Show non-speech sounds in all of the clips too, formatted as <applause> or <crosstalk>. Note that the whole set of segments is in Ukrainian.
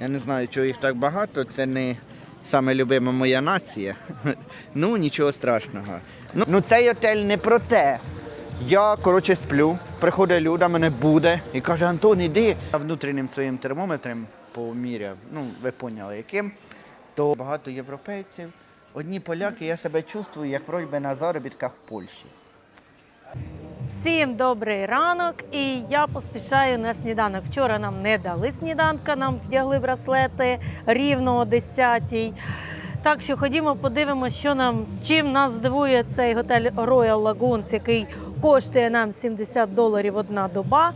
Я не знаю, чого їх так багато. Це не саме любима моя нація. <laughs> Ну, нічого страшного. Ну, ну цей отель не про те. Я, коротше, сплю, приходить люда, мене буде і каже, Антон, іди. Я внутрішнім своїм термометром поміряв, ну, ви поняли, яким, то багато європейців. Одні поляки, я себе чувствую, як вроді на заробітках в Польщі. Всім добрий ранок, і я поспішаю на сніданок. Вчора нам не дали сніданка, нам вдягли браслети рівно о 10-й. Так що ходімо, подивимося, що нам чим нас здивує цей готель Royal Lagoons, який коштує нам 70 доларів одна доба.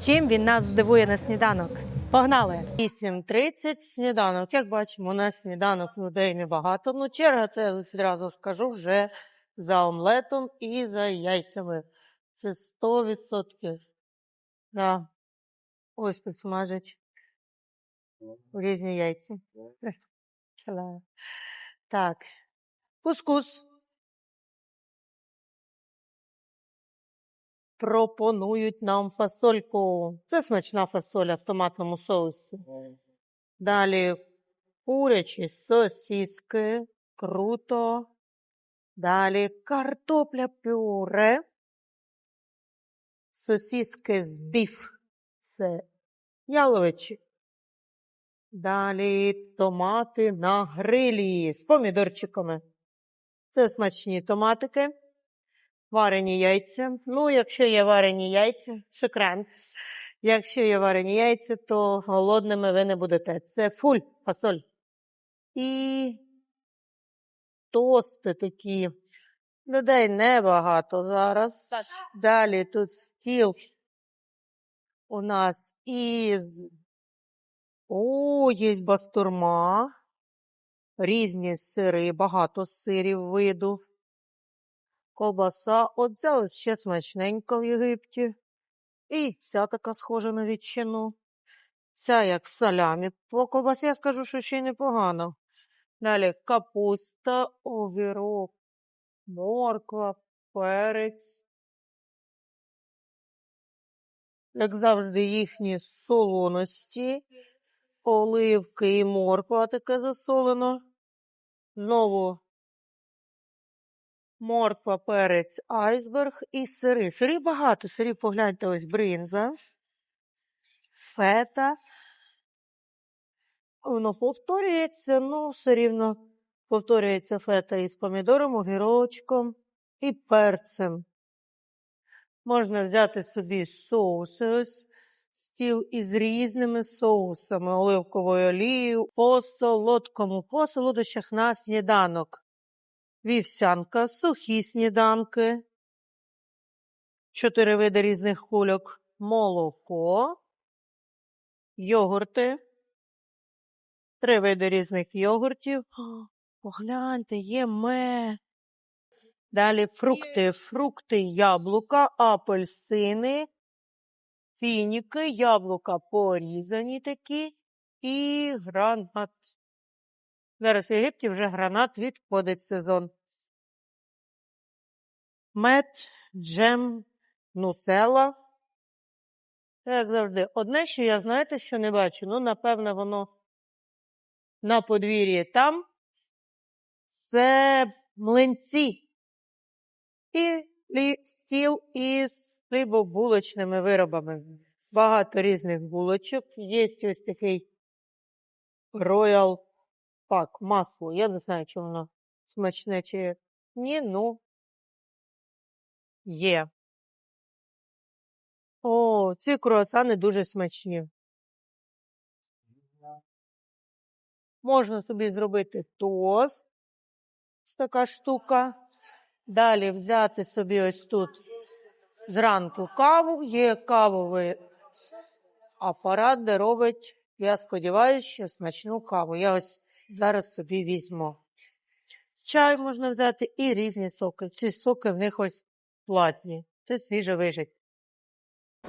Чим він нас здивує на сніданок? Погнали! 8.30 сніданок. Як бачимо, на сніданок людей небагато. Ну, черга, це відразу скажу, вже за омлетом і за яйцями. Це 100%. Да. Ось тут смажать різні яйця. Так. Кускус. Пропонують нам фасольку. Це смачна фасоля в томатному соусі. Далі курячі сосиски. Круто. Далі картопля пюре. Сосиски з біф. Це яловичі. Далі томати на грилі з помідорчиками. Це смачні томатики. Варені яйця. Ну, якщо є варені яйця, шокран. Якщо є варені яйця, то голодними ви не будете. Це фуль, фасоль. І тости такі. Людей небагато зараз. Далі тут стіл у нас із. О, є бастурма. Різні сири, багато сирів виду. Ковбаса. Оця ось ще смачненька в Єгипті. І ця така схожа на ветчину. Ця як салямі. По ковбасі я скажу, що ще й непогано. Далі капуста, огірок, морква, перець. Як завжди, їхні солоності, оливки і морква таке засолено. Знову морква, перець, айсберг і сири. Сирів багато, сирів погляньте, ось бринза, фета. Воно повторюється, ну, все рівно повторюється фета із помідором, огірочком і перцем. Можна взяти собі соуси, ось стіл із різними соусами, оливковою олією, по солодкому, по солодощах на сніданок. Вівсянка, сухі сніданки, чотири види різних кульок, молоко, йогурти, три види різних йогуртів. Погляньте, є мед. Далі фрукти, фрукти, яблука, апельсини, фініки, яблука порізані такі і гранат. Зараз в Єгипті вже гранат відходить сезон. Мед, джем, нуцела. Як завжди. Одне, що я знаєте, що не бачу. Ну, напевно, воно на подвір'ї там. Це млинці і стіл із хлібобулочними виробами. Багато різних булочок. Є ось такий Royal Pack, масло. Я не знаю, чи воно смачне чи ні, ну є. О, ці круасани дуже смачні. Можна собі зробити тост. Така штука. Далі взяти собі ось тут зранку каву. Є кавовий апарат, де робить, я сподіваюся, що смачну каву. Я ось зараз собі візьму. Чай можна взяти і різні соки. Ці соки в них ось платні. Це свіже вижить.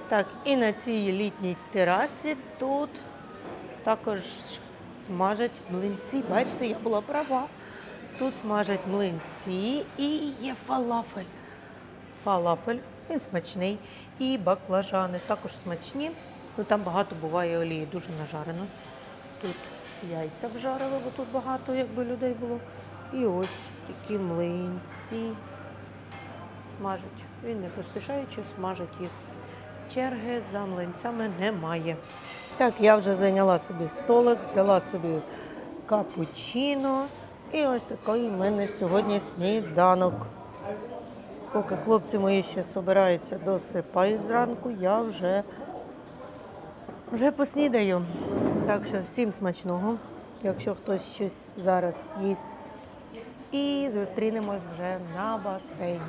Так, і на цій літній терасі тут також смажать млинці. Бачите, я була права. Тут смажать млинці і є фалафель. Фалафель, він смачний. І баклажани також смачні. Ну там багато буває олії, дуже нажарено. тут яйця вжарили, бо тут багато якби людей було. І ось такі млинці смажать. Він не поспішаючи смажить їх. Черги за млинцями немає. Так, я вже зайняла собі столик, взяла собі капучино. І ось такий в мене сьогодні сніданок. Поки хлопці мої ще збираються досипають зранку, я вже, вже поснідаю. Так що всім смачного, якщо хтось щось зараз їсть. І зустрінемось вже на басейні.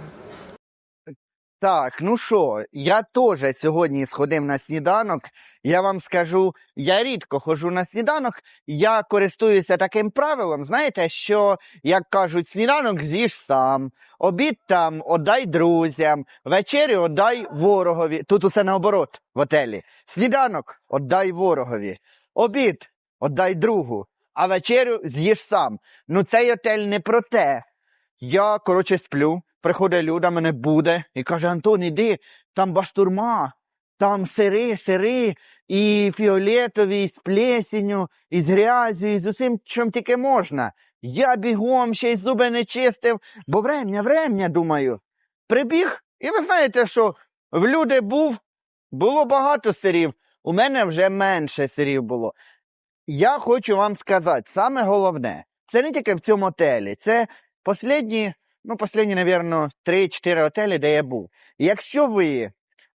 Так, ну що, я теж сьогодні сходив на сніданок. Я вам скажу, я рідко ходжу на сніданок. Я користуюся таким правилом, знаєте, що, як кажуть, сніданок з'їж сам, обід там отдай друзям, вечерю отдай ворогові. Тут усе наоборот в отелі. Сніданок отдай ворогові, обід отдай другу, а вечерю з'їж сам. Ну цей отель не про те. Я, коротше, сплю, приходить Люда, мене буде і каже: Антон, іди, там бастурма, там сири, сири, і фіолетові, і з плесенью, і з грязю, і з усім, чим тільки можна. Я бігом ще й зуби не чистив, бо врем'я, врем'я, думаю. Прибіг, і ви знаєте, що в люди був, було багато сирів, у мене вже менше сирів було. Я хочу вам сказати, саме головне, це не тільки в цьому отелі, це Последні, ну, последні, напевно, 3-4 готелі, де я був. Якщо ви,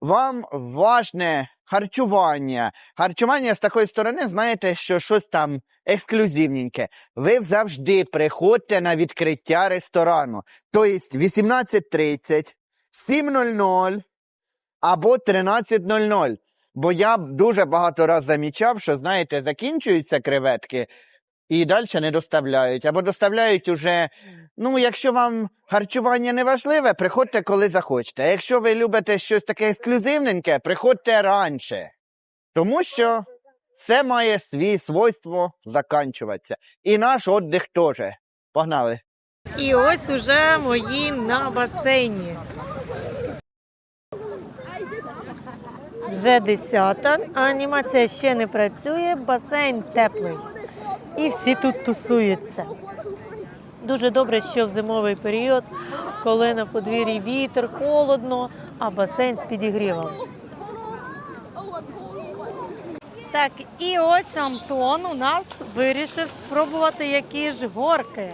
вам важне харчування, харчування з такої сторони, знаєте, що щось там ексклюзивненьке, ви завжди приходьте на відкриття ресторану. Тобто 18.30, 7.00 або 13.00. Бо я дуже багато раз замічав, що, знаєте, закінчуються креветки, і далі не доставляють. Або доставляють уже. Ну, якщо вам харчування не важливе, приходьте, коли захочете. А якщо ви любите щось таке ексклюзивненьке, приходьте раніше. Тому що це має свій свойство заканчуватися. І наш віддих теж. Погнали. І ось уже мої на басейні. Вже десята, анімація ще не працює, басейн теплий. І всі тут тусуються. Дуже добре, що в зимовий період, коли на подвір'ї вітер, холодно, а басейн з підігрівом. Так, і ось Антон у нас вирішив спробувати які ж горки.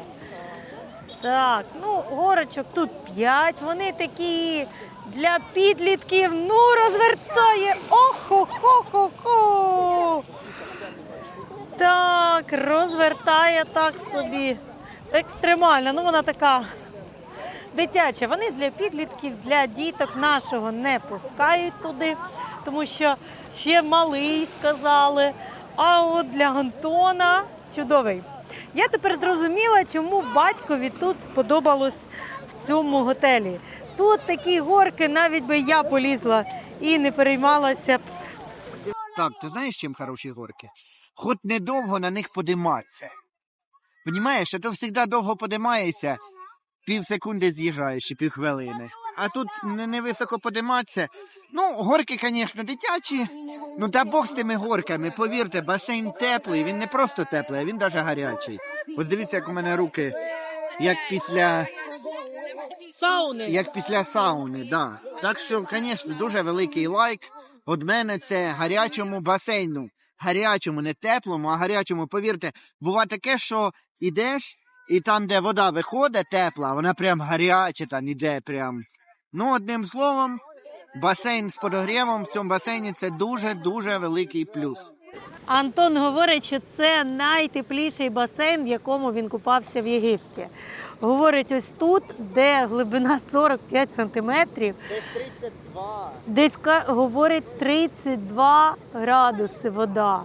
Так, ну горочок тут 5, вони такі для підлітків. Ну, розвертає. Охо-хо-хо-хо. Так, розвертає так собі. Екстремально. Ну, вона така дитяча. Вони для підлітків, для діток нашого не пускають туди, тому що ще малий сказали. А от для Антона чудовий. Я тепер зрозуміла, чому батькові тут сподобалось в цьому готелі. Тут такі горки, навіть би я полізла і не переймалася б. Так, ти знаєш, чим хороші горки? Хоч недовго на них подиматися. Понімаєш, а то завжди довго подимаєшся, пів секунди з'їжджаєш і півхвилини. А тут не, не високо подиматися. Ну, горки, звісно, дитячі. Ну та Бог з тими горками. Повірте, басейн теплий, він не просто теплий, а він навіть гарячий. Ось дивіться, як у мене руки, як після Сауни. як після сауни, да. Так що, звісно, дуже великий лайк. Від мене це гарячому басейну. Гарячому, не теплому, а гарячому. Повірте, буває таке, що ідеш, і там, де вода виходить тепла, вона прям гаряча, там іде прям. Ну, одним словом, басейн з подогрівом в цьому басейні це дуже-дуже великий плюс. Антон говорить, що це найтепліший басейн, в якому він купався в Єгипті. Говорить, ось тут, де глибина 45 сантиметрів, десь ка- говорить 32 градуси вода.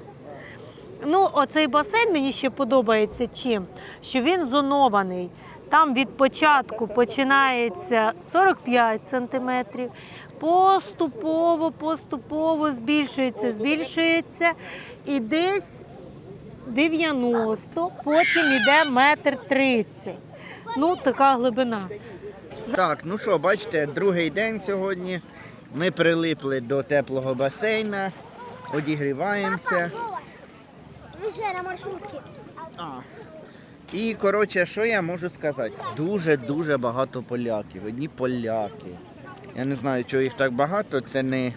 Ну, оцей басейн мені ще подобається чим? Що він зонований. Там від початку починається 45 сантиметрів, поступово, поступово збільшується, збільшується. І десь 90, потім йде метр 30. Ну, така глибина. Так, ну що, бачите, другий день сьогодні. Ми прилипли до теплого басейна, одігріваємося. Вже на маршрутці. І коротше, що я можу сказати? Дуже-дуже багато поляків. Одні поляки. Я не знаю, чого їх так багато. Це не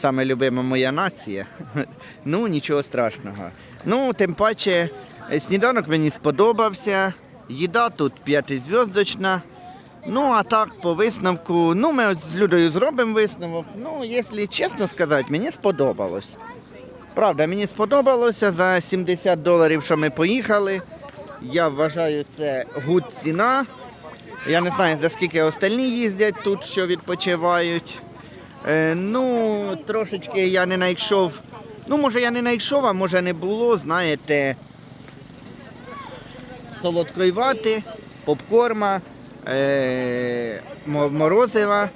саме любима моя нація. <laughs> Ну, нічого страшного. Ну, тим паче, сніданок мені сподобався. Їда тут п'ятизв'язочна. Ну, а так, по висновку, ну, ми з Людою зробимо висновок. Ну, якщо чесно сказати, мені сподобалось. Правда, мені сподобалося за 70 доларів, що ми поїхали. Я вважаю, це гуд ціна. Я не знаю, за скільки остальні їздять тут, що відпочивають. Е, ну, трошечки я не знайшов. Ну, може, я не знайшов, а може не було, знаєте, солодкої вати, попкорма, е, морозива.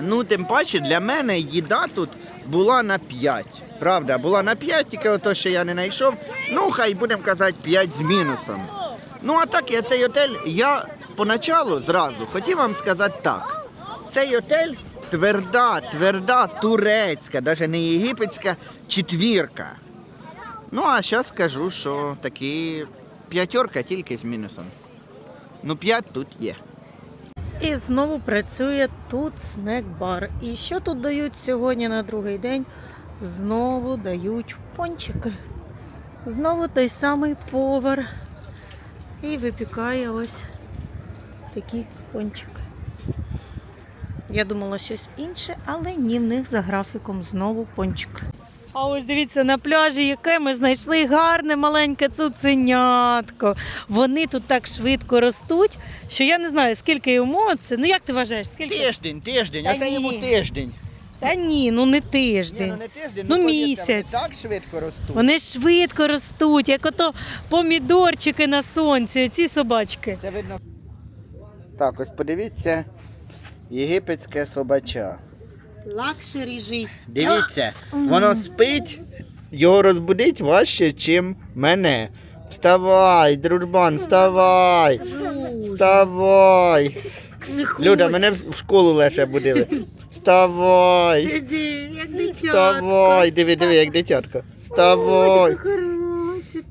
Ну, тим паче для мене їда тут була на 5. Правда, була на 5, тільки ото, що я не знайшов. Ну, хай будемо казати 5 з мінусом. Ну, а так, я цей готель, я поначалу зразу хотів вам сказати так. Цей готель тверда, тверда турецька, навіть не єгипетська четвірка. Ну, а зараз скажу, що такі п'ятерка тільки з мінусом. Ну, 5 тут є. І знову працює тут снек-бар. І що тут дають сьогодні на другий день? Знову дають пончики. Знову той самий повар. І випікає ось такі пончики. Я думала щось інше, але ні, в них за графіком знову пончик. А ось дивіться на пляжі, яке ми знайшли гарне маленьке цуценятко. Вони тут так швидко ростуть, що я не знаю, скільки йому це. Ну як ти вважаєш, скільки? Тиждень, тиждень, Та а це йому тиждень. Та ні, ну не Ні, тиждень. ну не тиждень, Ну, повірте, місяць. Вони так швидко ростуть. Вони швидко ростуть, як ото помідорчики на сонці, ці собачки. Це видно. Так, ось подивіться, єгипетське собача. Лакшері жить. Дивіться, воно спить, його розбудить важче, ніж мене. Вставай, дружбан, вставай, вставай. Люда, мене в школу лише будили. Вставай, вставай, диви, диви, як дитятко. Вставай,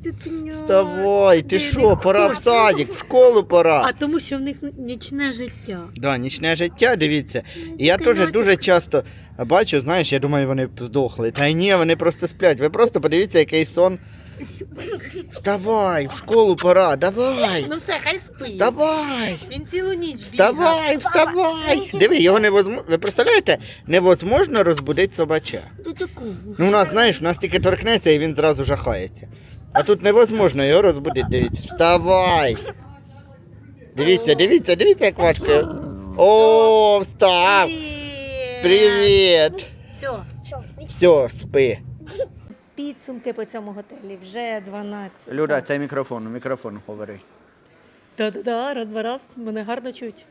Хороше, вставай, ти що, не пора в садик, в школу пора. А тому що в них нічне життя. Да, нічне життя, дивіться. І я теж Носик. дуже часто бачу, знаєш, я думаю, вони здохли. Та ні, вони просто сплять. Ви просто подивіться, який сон. Вставай, в школу пора, давай. Ну все, хай спить. Вставай, Він цілу ніч бігав. вставай, вставай. Диви, його невозможно. Ви представляєте, невозможно розбудити собача. Таку. Ну, у нас, знаєш, у нас тільки торкнеться і він зразу жахається. А тут невозможно його розбудити. Дивіться. Вставай. Дивіться, дивіться, дивіться, як важко. О, встав. Привіт. Все. Все, спи. Підсумки по цьому готелі вже 12. Люда, це мікрофон, мікрофон говори. Та-да-да, раз, два раз, мене гарно чуть.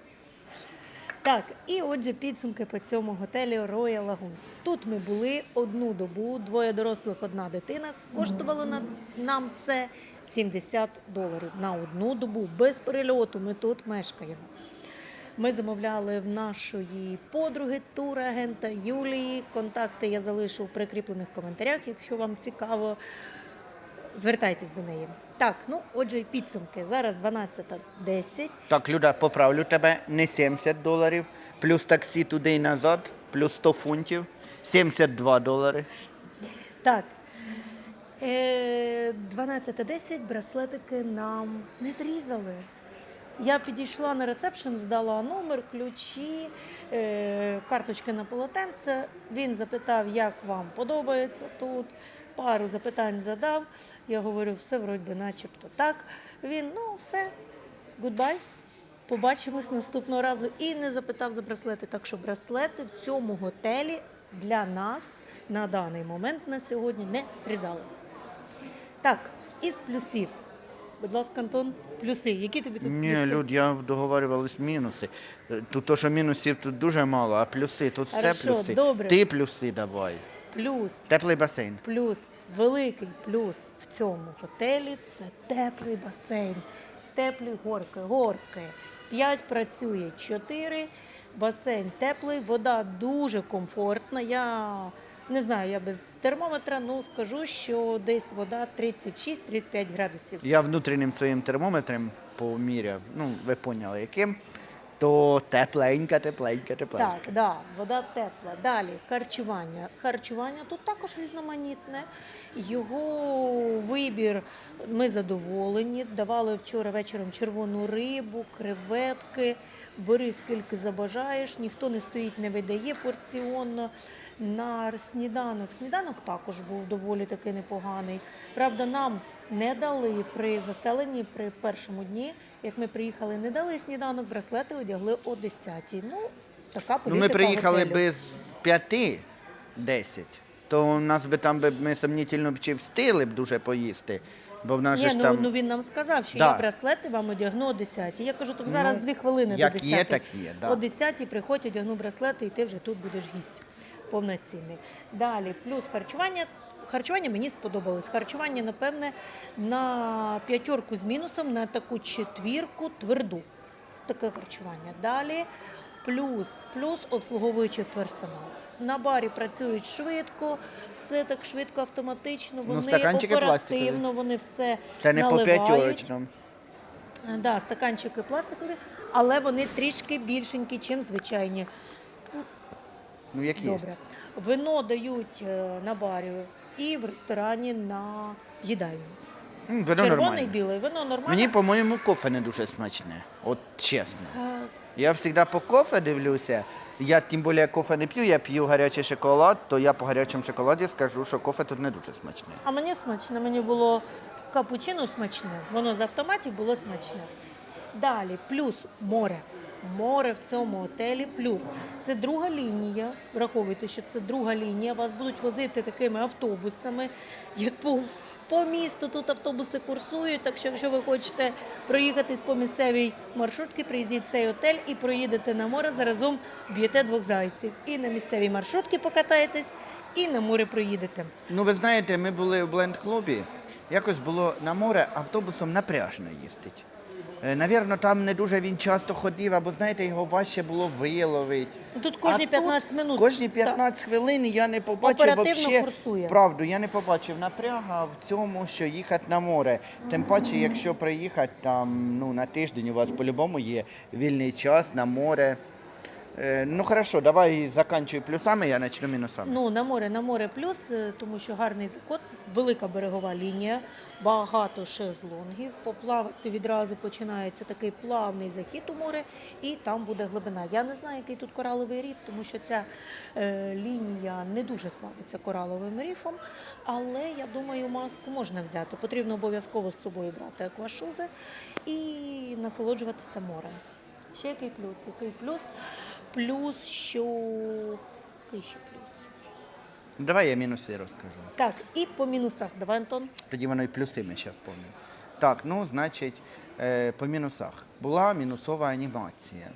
Так, і отже, підсумки по цьому готелі Royal Lagoons. Тут ми були одну добу, двоє дорослих, одна дитина. Коштувало на- нам це 70 доларів на одну добу. Без перельоту ми тут мешкаємо. Ми замовляли в нашої подруги турагента Юлії. Контакти я залишу в прикріплених коментарях, якщо вам цікаво. Звертайтесь до неї. Так, ну отже, підсумки. Зараз 12.10. Так, Люда, поправлю тебе, не 70 доларів, плюс таксі туди і назад, плюс 100 фунтів, 72 долари. Так. Е, 12.10 браслетики нам не зрізали. Я підійшла на ресепшн, здала номер, ключі, е, карточки на полотенце. Він запитав, як вам подобається тут. Пару запитань задав. Я говорю, все вроді начебто так. Він, ну, все, гудбай. Побачимось наступного разу. І не запитав за браслети. Так що браслети в цьому готелі для нас на даний момент на сьогодні не зрізали. Так, із плюсів. Будь ласка, Антон, плюси. Які тобі тут Ні, плюси? Люд, я договарювались мінуси. Тут то, що мінусів тут дуже мало, а плюси, тут все Хорошо, плюси. добре. Ти плюси давай. Плюс, Теплий басейн. плюс, великий плюс в цьому готелі це теплий басейн. Теплі горки, горки. П'ять працює, чотири. Басейн теплий, вода дуже комфортна. Я Не знаю, я без термометра, ну скажу, що десь вода 36-35 градусів. Я внутрішнім своїм термометром поміряв, ну, ви поняли, яким, то тепленька, тепленька, тепленька. Так, да, вода тепла. Далі харчування. Харчування тут також різноманітне. Його вибір ми задоволені. Давали вчора вечором червону рибу, креветки. Бери скільки забажаєш, ніхто не стоїть, не видає порціонно. На сніданок. Сніданок також був доволі таки непоганий. Правда, нам не дали при заселенні при першому дні, як ми приїхали, не дали сніданок, браслети одягли о 10-й. Ну, така політика Ну, ми приїхали готелю. без п'яти, десять, то у нас би там би ми сумнітельно б чи встигли б дуже поїсти, бо в нас же ж ну, там, ну він нам сказав, що Да. я браслети вам одягну о 10 Я кажу, так зараз Ну, дві хвилини як до 10 є, так є, да. О 10 приходь, одягну браслети, і ти вже тут будеш гість повноцінний. Далі, плюс харчування. Харчування мені сподобалось. Харчування, напевне, на п'ятерку з мінусом, на таку четвірку тверду. Таке харчування. Далі плюс, плюс обслуговуючий персонал. На барі працюють швидко, все так швидко, автоматично. Ну, Вони стаканчики пластикові. оперативно, вони все це не по наливають. п'ятерочному. Е, Да, стаканчики пластикові, але вони трішки більшенькі, ніж звичайні. Ну, як є. Добре. Вино дають е, на барі і в ресторані на їдальні. М, Воно Червоне і нормально. біле, вино нормальне. Мені, по-моєму, кофе не дуже смачне. От чесно. Е, Я завжди по кофе дивлюся. Я тим більше кофе не п'ю, я п'ю гарячий шоколад, то я по гарячому шоколаді скажу, що кофе тут не дуже смачне. А мені смачно, мені було капучино смачне, воно з автоматів було смачне. Далі, плюс море. Море в цьому готелі плюс. Це друга лінія. Враховуйте, що це друга лінія. Вас будуть возити такими автобусами, як по, по місту тут автобуси курсують. Так що, якщо ви хочете проїхатись по місцевій маршрутці, приїздіть в цей готель і проїдете на море, заразом б'єте двох зайців. І на місцевій маршрутці покатаєтесь, і на море проїдете. Ну, ви знаєте, ми були в бленд-клубі, якось було на море автобусом напряжно їздить. Е, Навірно, там не дуже він часто ходив, або знаєте, його важче було виловити. Ну, Тут кожні А 15 тут минут. Кожні Так. хвилин я не побачив вообще, курсує. правду, я не побачив напряга в цьому, що їхати на море. Тим паче, якщо приїхати там ну, на тиждень, у вас по-любому є вільний час на море. Е, ну хорошо, давай заканчуй плюсами, я почну мінусами. Ну, на море, на море плюс, е, тому що гарний кот, велика берегова лінія, багато шезлонгів. Поплавати відразу починається такий плавний захід у море, і там буде глибина. Я не знаю, який тут кораловий ріф, тому що ця е, лінія не дуже славиться кораловим ріфом. Але я думаю, маску можна взяти. Потрібно обов'язково з собою брати аквашузи і насолоджуватися морем. Ще який плюс? Який плюс? Плюс, що який ще плюс? Давай я мінуси розкажу. Так, і по мінусах. Давай, Антон. Тоді воно і плюси ми зараз пам'ятаємо. Так, ну, значить, е, по мінусах. Була мінусова анімація.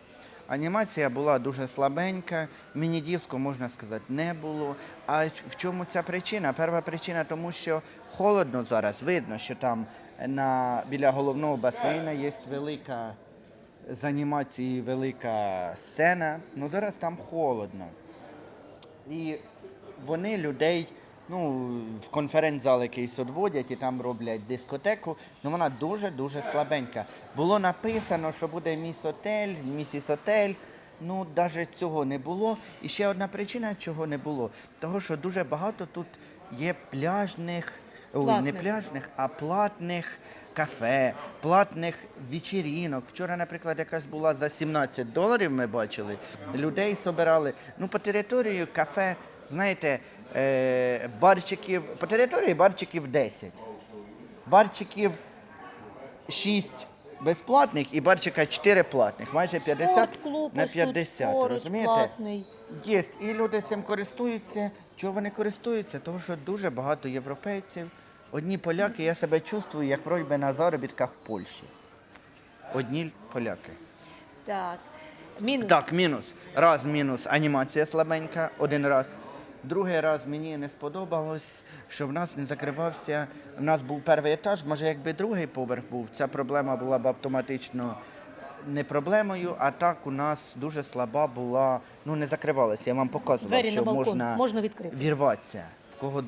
Анімація була дуже слабенька, міні-диску, можна сказати, не було. А в чому ця причина? Перша причина, тому що холодно зараз. Видно, що там на, біля головного басейна є велика з анімації велика сцена. Ну зараз там холодно. І вони людей ну, в конференц-зал якийсь відводять і там роблять дискотеку. Ну вона дуже-дуже слабенька. Було написано, що буде міс отель, місіс отель. Ну, навіть цього не було. І ще одна причина, чого не було, того, що дуже багато тут є пляжних, ой, не пляжних, а платних кафе, платних вечерінок. Вчора, наприклад, якась була за 17 доларів, ми бачили. Людей собирали. Ну, по території кафе, знаєте, е, барчиків, по території барчиків 10. Барчиків 6 безплатних і барчика 4 платних. Майже 50 Спортклуб на ось тут розумієте? Є, і люди цим користуються. Чого вони користуються? Тому що дуже багато європейців. Одні поляки, я себе чувствую, як вроді би на заробітках в Польщі. Одні поляки. Так. Мінус. Так, мінус. Раз мінус. Анімація слабенька, один раз. Другий раз мені не сподобалось, що в нас не закривався. У нас був перший етаж, може, якби другий поверх був, ця проблема була б автоматично не проблемою, а так у нас дуже слаба була, ну не закривалася. Я вам показував, Двері що на балкон можна, можна відкрити. вірватися, в кого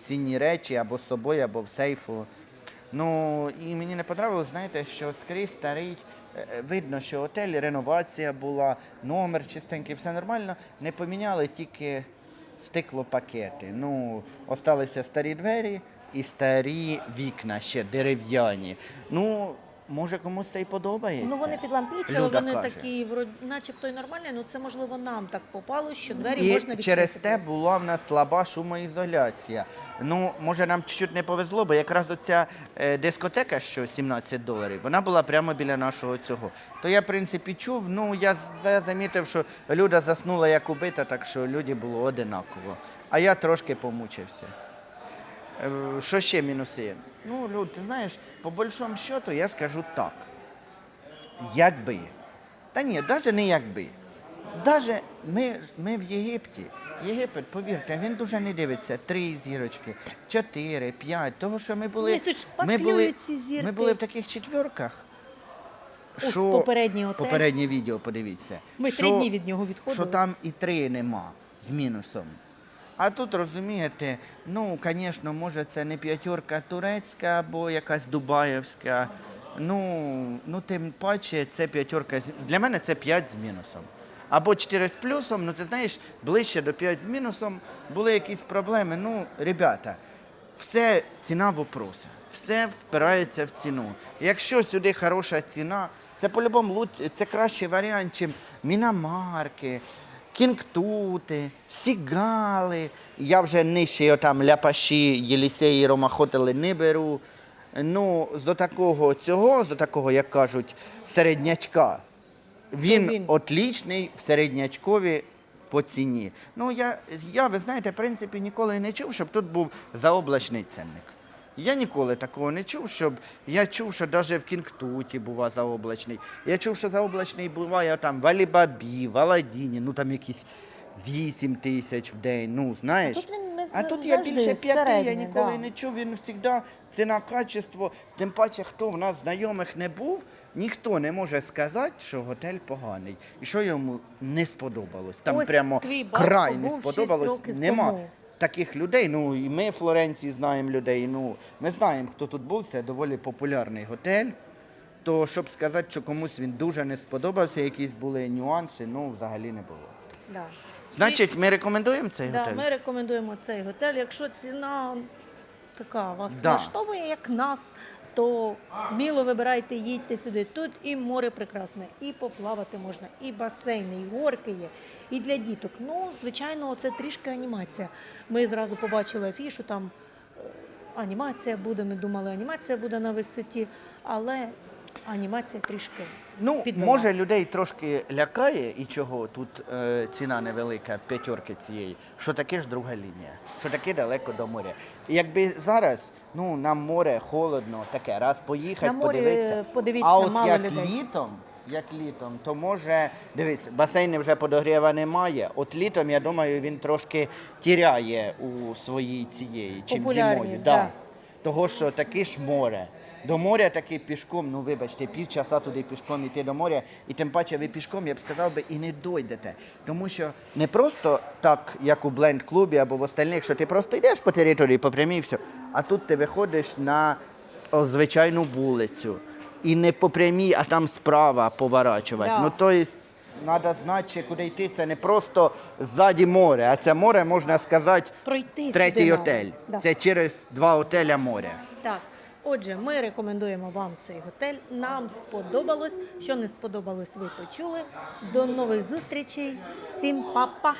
цінні речі або з собою, або в сейфу. Ну і мені не подобалось, знаєте, що скрізь старий. е, Видно, що отель, реновація була, номер чистенький, все нормально. Не поміняли тільки стеклопакети. Ну, осталися старі двері і старі вікна ще дерев'яні. Ну, може комусь це й подобається. Ну вони підлампічили, Люда вони каже. такі, вроді, начебто й нормальні, ну це можливо нам так попало, що двері І можна відкрити. через те була в нас слаба шумоізоляція. Ну, може, нам чуть-чуть не повезло, бо якраз оця е, дискотека, що 17 доларів, вона була прямо біля нашого цього. То я, в принципі, чув. Ну, я, я замітив, що люда заснула як убита, так що люди було одинаково. А я трошки помучився. Е, Що ще мінуси? Ну, Люд, ти знаєш, по большому счету я скажу так. Якби. Та ні, навіть не якби. Даже ми, ми в Єгипті. Єгипет, повірте, він дуже не дивиться. Три зірочки, чотири, п'ять. Того, що ми були. Ні, ми, були ми були в таких четверках. Ось попередній отель. Попереднє відео подивіться. Ми що, три дні від нього відходили. Що там і три нема з мінусом. А тут розумієте, ну, звісно, може це не п'ятерка турецька або якась дубаївська. Ну, ну тим паче це п'ятерка. Для мене це 5 з мінусом. Або 4 з плюсом, ну ти знаєш, ближче до 5 з мінусом були якісь проблеми. Ну, ребята, все ціна вопроса. Все впирається в ціну. Якщо сюди хороша ціна, це по-любому це кращий варіант, чим міномарки, кінгтути, сігали. Я вже нижче там ляпаші, Єлісеї, Ромахотели не беру. Ну, з такого цього, з такого, як кажуть, середнячка, він, він. отлічний в середнячкові по ціні. Ну, я, я, ви знаєте, в принципі, ніколи не чув, щоб тут був заоблачний ценник. Я ніколи такого не чув, щоб я чув, що навіть в Кінгтуті бува заоблачний. Я чув, що заоблачний буває там в Алібабі, в Аладдіні, ну там якісь 8 тисяч в день, ну знаєш. тут він не- а тут я завжди більше п'яти, я середній, ніколи да. не чув, він завжди ціна качество. Тим паче, хто в нас знайомих не був, ніхто не може сказати, що готель поганий. І що йому не сподобалось. Там Ось прямо твій батько край не був шість сподобалось. років Нема тому. Таких людей. Ну і ми в Флоренції знаємо людей. Ну ми знаємо, хто тут був. Це доволі популярний готель. То щоб сказати, що комусь він дуже не сподобався, якісь були нюанси, ну взагалі не було. Да. Значить, ми рекомендуємо цей Да, готель. ми рекомендуємо цей готель. Якщо ціна така вас Да. влаштовує, як нас, то сміло вибирайте, їдьте сюди. Тут і море прекрасне, і поплавати можна, і басейни, і горки є, і для діток. Ну, звичайно, це трішки анімація. Ми зразу побачили афішу, там е, анімація буде. Ми думали, анімація буде на висоті, але анімація трішки. Ну, підвела. може, людей трошки лякає, і чого тут е, ціна невелика, п'ятерки цієї, що таке ж друга лінія, що таке далеко до моря. І Якби зараз ну, на море холодно, таке, раз поїхати, На морі, подивитися. подивіться, а от мало як людей. літом, як літом, то може, дивись, басейни вже подогріва немає. От літом, я думаю, він трошки тіряє у своїй цієї, чим Популярність, зимою. да. Того, що таке ж море. До моря таки пішком, ну вибачте, півчаса туди пішком йти до моря, і тим паче ви пішком, я б сказав би, і не дойдете. Тому що не просто так, як у бленд-клубі або в остальних, що ти просто йдеш по території, по прямій, все. А тут ти виходиш на о, звичайну вулицю. І не по прямій, а там справа поворачувати. Да. Ну, то есть, треба знати, куди йти. Це не просто ззаді море, а це море, можна сказати, Пройти третій сюди отель. Да. Це через два отеля море. Так, отже, ми рекомендуємо вам цей готель. Нам сподобалось. Що не сподобалось, ви почули. До нових зустрічей. Всім па-па!